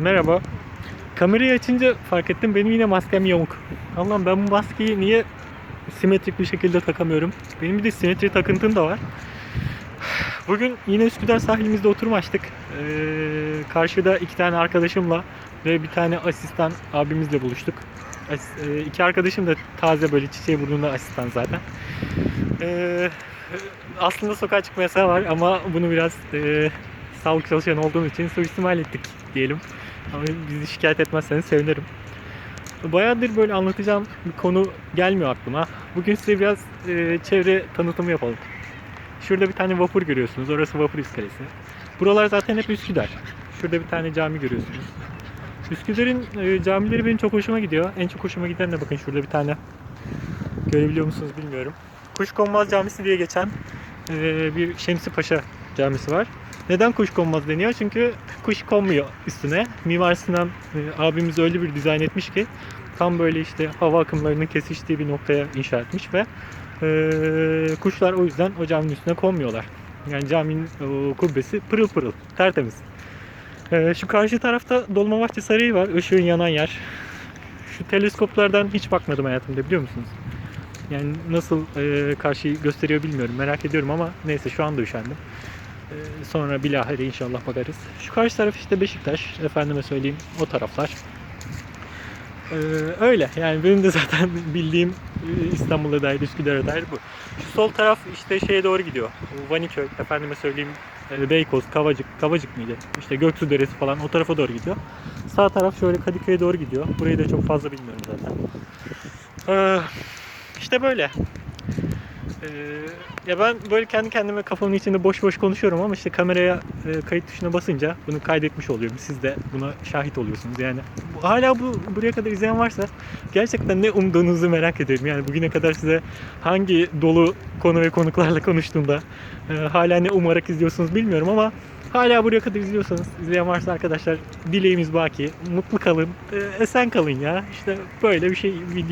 Merhaba. Kamerayı açınca fark ettim benim yine maskem yamuk. Allah'ım ben bu maskeyi niye simetrik bir şekilde takamıyorum? Benim bir de simetri takıntım da var. Bugün yine Üsküdar sahilimizde oturum açtık. Ee, karşıda iki tane arkadaşımla ve bir tane asistan abimizle buluştuk. As- e, iki arkadaşım da taze böyle çiçeği burnunda asistan zaten. Ee, aslında sokağa çıkma yasağı var ama bunu biraz e, sağlık çalışanı olduğum için suistimal ettik diyelim. Ama bizi şikayet etmezseniz sevinirim. Bayağıdır böyle anlatacağım bir konu gelmiyor aklıma. Bugün size biraz e, çevre tanıtımı yapalım. Şurada bir tane vapur görüyorsunuz. Orası vapur iskelesi. Buralar zaten hep Üsküdar. Şurada bir tane cami görüyorsunuz. Üsküdar'ın e, camileri benim çok hoşuma gidiyor. En çok hoşuma giden de bakın şurada bir tane. Görebiliyor musunuz bilmiyorum. Kuşkonmaz Camisi diye geçen e, bir Şemsi Paşa camisi var. Neden kuşkonmaz deniyor? Çünkü kuş konmuyor üstüne. Mimar Sinan e, abimiz öyle bir dizayn etmiş ki tam böyle işte hava akımlarının kesiştiği bir noktaya inşa etmiş ve e, kuşlar o yüzden o caminin üstüne konmuyorlar. Yani caminin o kubbesi pırıl pırıl, tertemiz. E, şu karşı tarafta Dolmabahçe Sarayı var, ışığın yanan yer. Şu teleskoplardan hiç bakmadım hayatımda biliyor musunuz? Yani nasıl e, karşıyı gösteriyor bilmiyorum. Merak ediyorum ama neyse şu anda üşendim. E, sonra bilahare inşallah bakarız. Şu karşı taraf işte Beşiktaş. Efendime söyleyeyim o taraflar. E, öyle yani benim de zaten bildiğim e, İstanbul'a dair, Üsküdar'a dair bu. Şu sol taraf işte şeye doğru gidiyor. Vaniköy, efendime söyleyeyim e, Beykoz, Kavacık, Kavacık mıydı? İşte Göksu Deresi falan o tarafa doğru gidiyor. Sağ taraf şöyle Kadıköy'e doğru gidiyor. Burayı da çok fazla bilmiyorum zaten. Ee, işte böyle. Ee, ya ben böyle kendi kendime kafamın içinde boş boş konuşuyorum ama işte kameraya e, kayıt tuşuna basınca bunu kaydetmiş oluyorum. Siz de buna şahit oluyorsunuz. Yani bu- hala bu buraya kadar izleyen varsa gerçekten ne umduğunuzu merak ediyorum. Yani bugüne kadar size hangi dolu konu ve konuklarla konuştuğumda e, hala ne umarak izliyorsunuz bilmiyorum ama hala buraya kadar izliyorsanız izleyen varsa arkadaşlar dileğimiz baki. Mutlu kalın, e, esen kalın ya. İşte böyle bir şey video